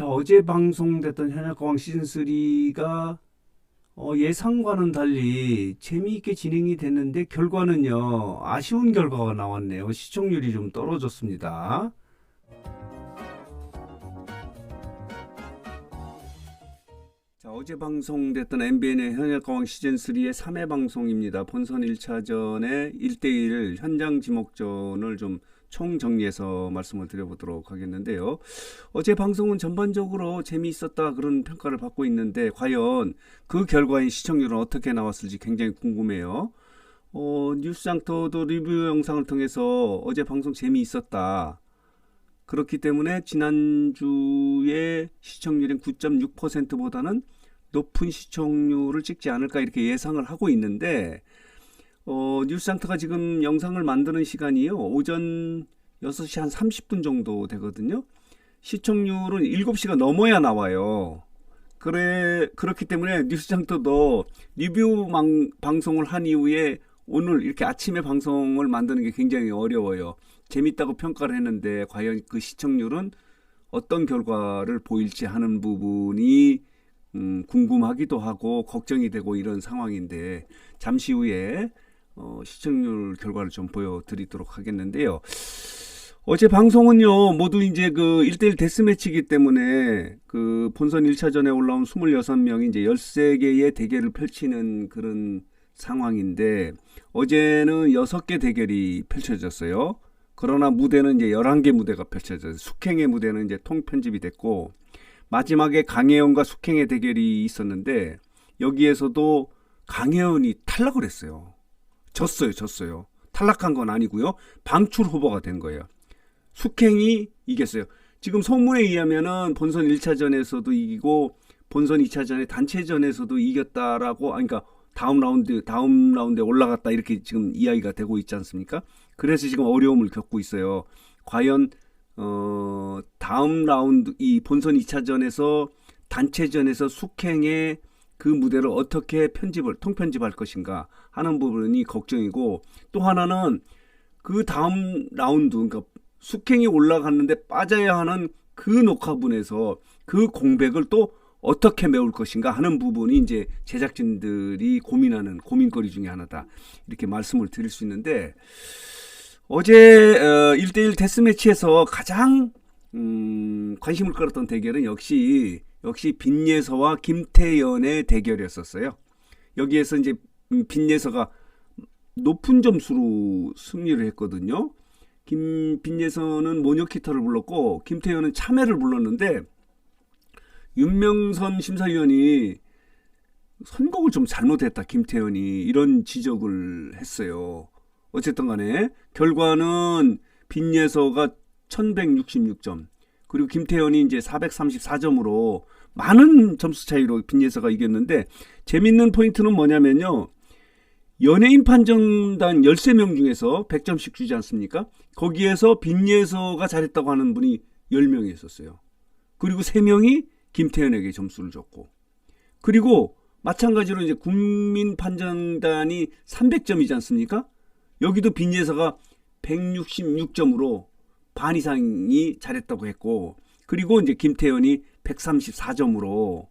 자, 어제 방송됐던 현역가왕 시즌3가 어, 예상과는 달리 재미있게 진행이 됐는데 결과는요, 아쉬운 결과가 나왔네요. 시청률이 좀 떨어졌습니다. 자, 어제 방송됐던 MBN의 현역가왕 시즌3의 3회 방송입니다. 본선 1차전의 1대1 현장 지목전을 좀 총정리해서 말씀을 드려보도록 하겠는데요. 어제 방송은 전반적으로 재미있었다 그런 평가를 받고 있는데 과연 그 결과의 시청률은 어떻게 나왔을지 굉장히 궁금해요. 어, 뉴스장터도 리뷰 영상을 통해서 어제 방송 재미있었다. 그렇기 때문에 지난주에 시청률인 9.6%보다는 높은 시청률을 찍지 않을까 이렇게 예상을 하고 있는데 어, 뉴스장터가 지금 영상을 만드는 시간이요. 오전 6시 한 30분 정도 되거든요. 시청률은 7시가 넘어야 나와요. 그래, 그렇기 때문에 뉴스장터도 리뷰 망- 방송을 한 이후에 오늘 이렇게 아침에 방송을 만드는 게 굉장히 어려워요. 재밌다고 평가를 했는데 과연 그 시청률은 어떤 결과를 보일지 하는 부분이 음, 궁금하기도 하고 걱정이 되고 이런 상황인데 잠시 후에 어, 시청률 결과를 좀 보여드리도록 하겠는데요. 어제 방송은요, 모두 이제 그 1대1 데스매치이기 때문에 그 본선 1차전에 올라온 26명이 이제 13개의 대결을 펼치는 그런 상황인데 어제는 6개 대결이 펼쳐졌어요. 그러나 무대는 이제 11개 무대가 펼쳐졌어요. 숙행의 무대는 이제 통편집이 됐고 마지막에 강혜원과 숙행의 대결이 있었는데 여기에서도 강혜원이 탈락을 했어요. 졌어요, 졌어요. 탈락한 건 아니고요. 방출 후보가 된 거예요. 숙행이 이겼어요. 지금 소문에 의하면은 본선 1차전에서도 이기고 본선 2차전에 단체전에서도 이겼다라고 아니, 그러니까 다음 라운드 다음 라운드에 올라갔다 이렇게 지금 이야기가 되고 있지 않습니까? 그래서 지금 어려움을 겪고 있어요. 과연 어 다음 라운드 이 본선 2차전에서 단체전에서 숙행의 그 무대를 어떻게 편집을 통편집할 것인가 하는 부분이 걱정이고 또 하나는 그 다음 라운드 그러니까 숙행이 올라갔는데 빠져야 하는 그 녹화분에서 그 공백을 또 어떻게 메울 것인가 하는 부분이 이제 제작진들이 고민하는 고민거리 중에 하나다. 이렇게 말씀을 드릴 수 있는데 어제 어, 1대1 데스매치에서 가장 음, 관심을 끌었던 대결은 역시 역시 빈예서와 김태연의 대결이었었어요. 여기에서 이제 음, 빈예서가 높은 점수로 승리를 했거든요. 김 빈예서는 모녀키터를 불렀고 김태현은 참외를 불렀는데 윤명선 심사위원이 선곡을 좀 잘못했다 김태현이 이런 지적을 했어요. 어쨌든 간에 결과는 빈예서가 1166점 그리고 김태현이 이제 434점으로 많은 점수 차이로 빈예서가 이겼는데 재밌는 포인트는 뭐냐면요. 연예인 판정단 13명 중에서 100점씩 주지 않습니까? 거기에서 빈예서가 잘했다고 하는 분이 10명이 있었어요. 그리고 3명이 김태현에게 점수를 줬고. 그리고 마찬가지로 이제 국민 판정단이 300점이지 않습니까? 여기도 빈예서가 166점으로 반 이상이 잘했다고 했고, 그리고 이제 김태현이 134점으로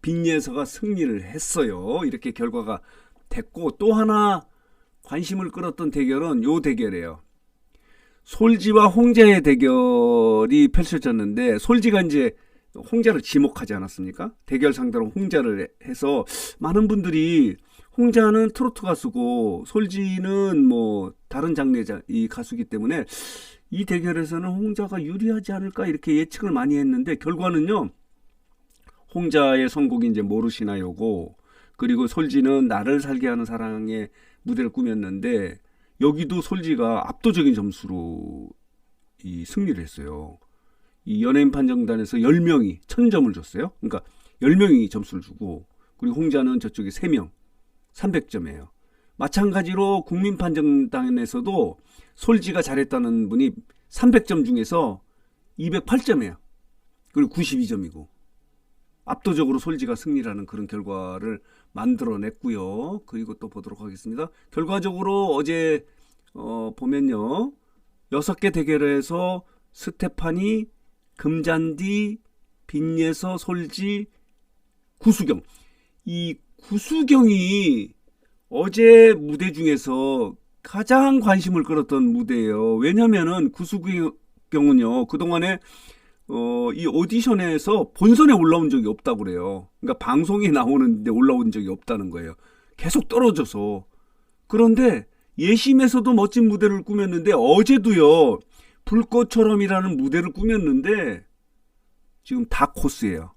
빈예서가 승리를 했어요. 이렇게 결과가 됐고 또 하나 관심을 끌었던 대결은 요 대결이에요. 솔지와 홍자의 대결이 펼쳐졌는데 솔지가 이제 홍자를 지목하지 않았습니까? 대결 상대로 홍자를 해서 많은 분들이 홍자는 트로트 가수고 솔지는 뭐 다른 장르의 자- 이 가수기 때문에 이 대결에서는 홍자가 유리하지 않을까 이렇게 예측을 많이 했는데 결과는요. 홍자의 선곡이 이제 모르시나요고 그리고 솔지는 나를 살게 하는 사랑의 무대를 꾸몄는데 여기도 솔지가 압도적인 점수로 이 승리를 했어요. 이 연예인 판정단에서 10명이 1000점을 줬어요. 그러니까 10명이 점수를 주고 그리고 홍자는 저쪽에 3명 300점이에요. 마찬가지로 국민 판정단에서도 솔지가 잘했다는 분이 300점 중에서 208점이에요. 그리고 92점이고 압도적으로 솔지가 승리라는 그런 결과를 만들어냈고요. 그리고 또 보도록 하겠습니다. 결과적으로 어제 어, 보면요. 여섯 개 대결에서 스테파니, 금잔디, 빈예서, 솔지, 구수경. 이 구수경이 어제 무대 중에서 가장 관심을 끌었던 무대예요. 왜냐면은 구수경은요, 그동안에 어, 이 오디션에서 본선에 올라온 적이 없다고 그래요. 그러니까 방송에 나오는데 올라온 적이 없다는 거예요. 계속 떨어져서. 그런데 예심에서도 멋진 무대를 꾸몄는데 어제도요. 불꽃처럼이라는 무대를 꾸몄는데 지금 다 코스예요.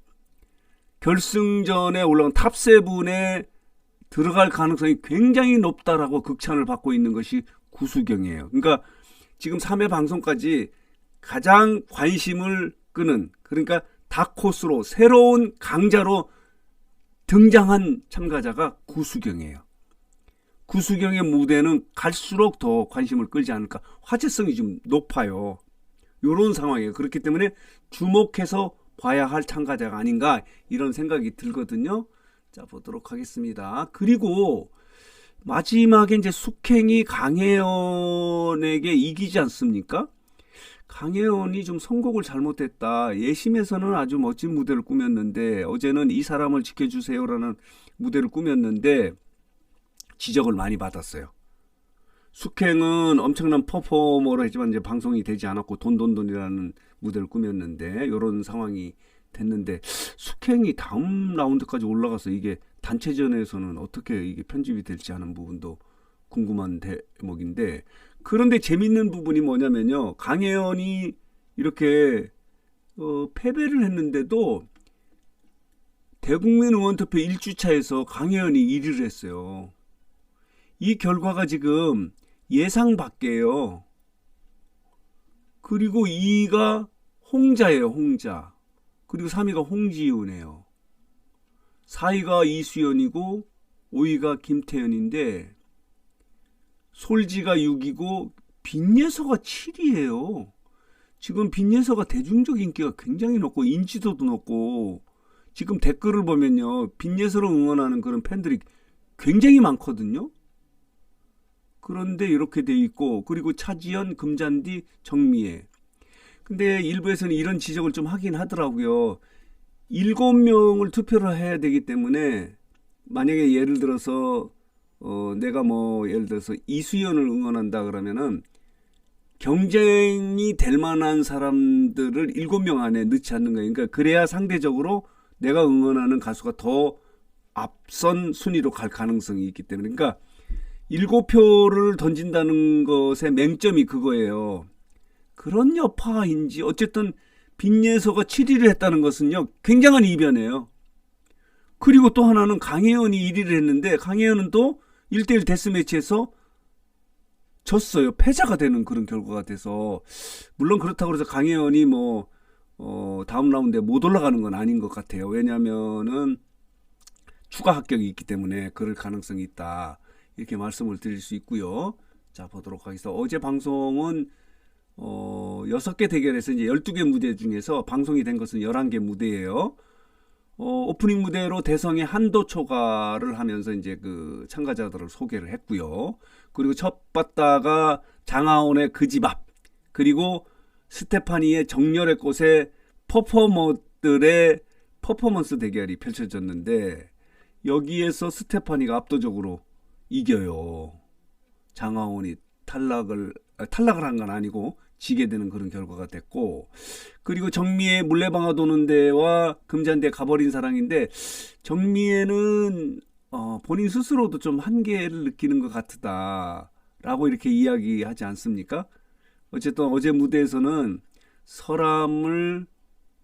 결승전에 올라온 탑세븐에 들어갈 가능성이 굉장히 높다라고 극찬을 받고 있는 것이 구수경이에요. 그러니까 지금 3회 방송까지 가장 관심을 끄는 그러니까 다코스로 새로운 강자로 등장한 참가자가 구수경이에요. 구수경의 무대는 갈수록 더 관심을 끌지 않을까 화제성이 좀 높아요. 이런 상황이에요. 그렇기 때문에 주목해서 봐야 할 참가자가 아닌가 이런 생각이 들거든요. 자 보도록 하겠습니다. 그리고 마지막에 이제 숙행이 강혜연에게 이기지 않습니까? 강혜원이 좀 선곡을 잘못했다. 예심에서는 아주 멋진 무대를 꾸몄는데 어제는 이 사람을 지켜주세요라는 무대를 꾸몄는데 지적을 많이 받았어요. 숙행은 엄청난 퍼포머로 했지만 이제 방송이 되지 않았고 돈돈돈이라는 무대를 꾸몄는데 이런 상황이 됐는데 숙행이 다음 라운드까지 올라가서 이게 단체전에서는 어떻게 이게 편집이 될지 하는 부분도 궁금한 대목인데 그런데 재밌는 부분이 뭐냐면요. 강혜연이 이렇게 어, 패배를 했는데도 대국민 의원투표 1주차에서 강혜연이 1위를 했어요. 이 결과가 지금 예상 밖이에요. 그리고 2위가 홍자예요, 홍자. 그리고 3위가 홍지윤이에요. 4위가 이수연이고 5위가 김태현인데 솔지가 6이고 빈예서가 7이에요. 지금 빈예서가 대중적 인기가 굉장히 높고 인지도도 높고 지금 댓글을 보면요. 빈예서를 응원하는 그런 팬들이 굉장히 많거든요. 그런데 이렇게 돼 있고 그리고 차지연, 금잔디, 정미애. 근데 일부에서는 이런 지적을 좀 하긴 하더라고요. 일곱 명을 투표를 해야 되기 때문에 만약에 예를 들어서 어, 내가 뭐 예를 들어서 이수연을 응원한다 그러면은 경쟁이 될 만한 사람들을 일곱 명 안에 넣지 않는 거예요. 그러니까 그래야 상대적으로 내가 응원하는 가수가 더 앞선 순위로 갈 가능성이 있기 때문에 그러니까 일곱 표를 던진다는 것의 맹점이 그거예요. 그런 여파인지 어쨌든 빈예서가 7위를 했다는 것은요 굉장한 이변이에요. 그리고 또 하나는 강혜연이 1위를 했는데 강혜연은 또 1대1 데스매치에서 졌어요. 패자가 되는 그런 결과가 돼서 물론 그렇다고 해서 강혜연이 뭐 어, 다음 라운드에 못 올라가는 건 아닌 것 같아요. 왜냐면은 추가 합격이 있기 때문에 그럴 가능성이 있다. 이렇게 말씀을 드릴 수 있고요. 자, 보도록 하겠습니다. 어제 방송은 어, 6개 대결에서 이제 12개 무대 중에서 방송이 된 것은 11개 무대예요. 어, 오프닝 무대로 대성의 한도 초과를 하면서 이제 그 참가자들을 소개를 했고요. 그리고 첫 봤다가 장하온의 그 집 앞, 그리고 스테파니의 정열의 꽃에 퍼포머들의 퍼포먼스 대결이 펼쳐졌는데 여기에서 스테파니가 압도적으로 이겨요. 장하온이 탈락을 아, 탈락을 한 건 아니고 지게 되는 그런 결과가 됐고 그리고 정미의 물레방아 도는 데와 금잔대 가버린 사랑인데 정미애는 어, 본인 스스로도 좀 한계를 느끼는 것 같다라고 이렇게 이야기하지 않습니까? 어쨌든 어제 무대에서는 설암을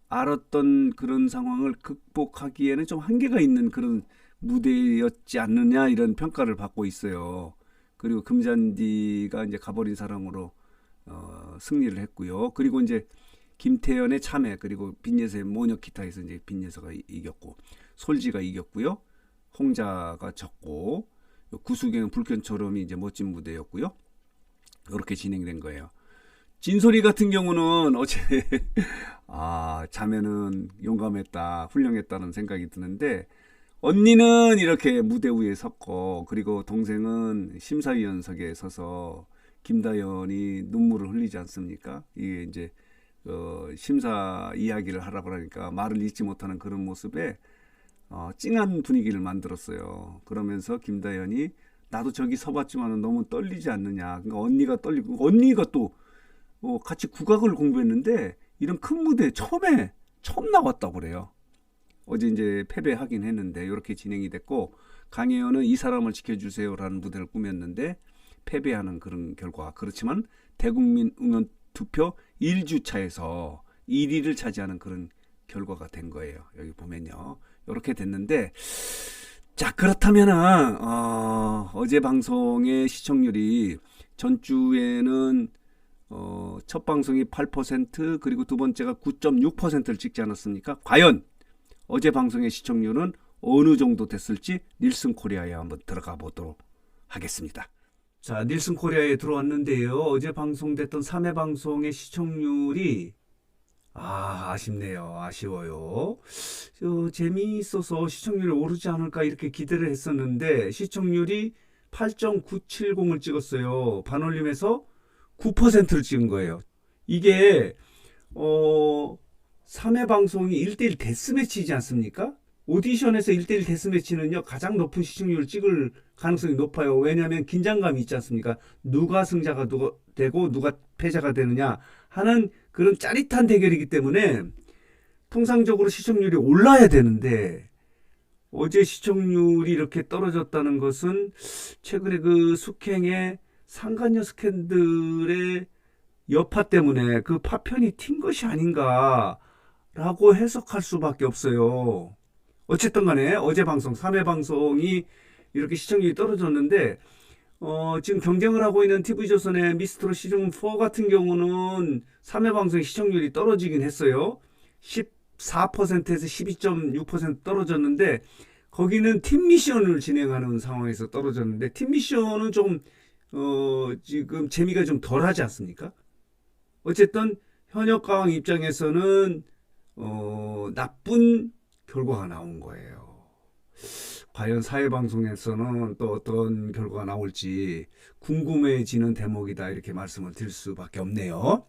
알았던 그런 상황을 극복하기에는 좀 한계가 있는 그런 무대였지 않느냐 이런 평가를 받고 있어요. 그리고 금잔디가 이제 가버린 사랑으로 어, 승리를 했고요. 그리고 이제 김태현의 참회 그리고 빈예서의 모녀 기타에서 이제 빈예서가 이겼고 솔지가 이겼고요. 홍자가 졌고 구수경 불견처럼이 이제 멋진 무대였고요. 이렇게 진행된 거예요. 진소리 같은 경우는 어제 아 자매는 용감했다 훌륭했다는 생각이 드는데 언니는 이렇게 무대 위에 섰고 그리고 동생은 심사위원석에 서서 김다연이 눈물을 흘리지 않습니까? 이게 이제 어, 심사 이야기를 하라고 하니까 말을 잊지 못하는 그런 모습에 어, 찡한 분위기를 만들었어요. 그러면서 김다현이 나도 저기 서봤지만은 너무 떨리지 않느냐. 그러니까 언니가 떨리고 언니가 또 어, 같이 국악을 공부했는데 이런 큰 무대 처음에 처음 나왔다고 그래요. 어제 이제 패배하긴 했는데 이렇게 진행이 됐고 강혜연은 이 사람을 지켜주세요라는 무대를 꾸몄는데 패배하는 그런 결과. 그렇지만 대국민 응원 투표 1주 차에서 1위를 차지하는 그런 결과가 된 거예요. 여기 보면요. 이렇게 됐는데 자 그렇다면은 어, 어제 방송의 시청률이 전주에는 어, 첫 방송이 8% 그리고 두 번째가 9.6%를 찍지 않았습니까? 과연 어제 방송의 시청률은 어느 정도 됐을지 닐슨 코리아에 한번 들어가 보도록 하겠습니다. 자, 닐슨 코리아에 들어왔는데요. 어제 방송됐던 3회 방송의 시청률이 아, 아쉽네요. 아쉬워요. 저, 재미있어서 시청률이 오르지 않을까 이렇게 기대를 했었는데 시청률이 8.970을 찍었어요. 반올림에서 9%를 찍은 거예요. 이게 어 3회 방송이 1대1 데스매치이지 않습니까? 오디션에서 1대1 데스매치는요 가장 높은 시청률을 찍을 가능성이 높아요. 왜냐하면 긴장감이 있지 않습니까? 누가 승자가 누가 되고 누가 패자가 되느냐 하는 그런 짜릿한 대결이기 때문에 통상적으로 시청률이 올라야 되는데 어제 시청률이 이렇게 떨어졌다는 것은 최근에 그 숙행의 상간녀 스캔들의 여파 때문에 그 파편이 튄 것이 아닌가라고 해석할 수밖에 없어요. 어쨌든 간에 어제 방송, 3회 방송이 이렇게 시청률이 떨어졌는데, 어, 지금 경쟁을 하고 있는 TV조선의 미스트로 시즌4 같은 경우는 3회 방송의 시청률이 떨어지긴 했어요. 14%에서 12.6% 떨어졌는데, 거기는 팀 미션을 진행하는 상황에서 떨어졌는데, 팀 미션은 좀 어, 지금 재미가 좀 덜 하지 않습니까? 어쨌든 현역 가왕 입장에서는 어, 나쁜 결과가 나온 거예요. 과연 사회방송에서는 또 어떤 결과가 나올지 궁금해지는 대목이다 이렇게 말씀을 드릴 수밖에 없네요.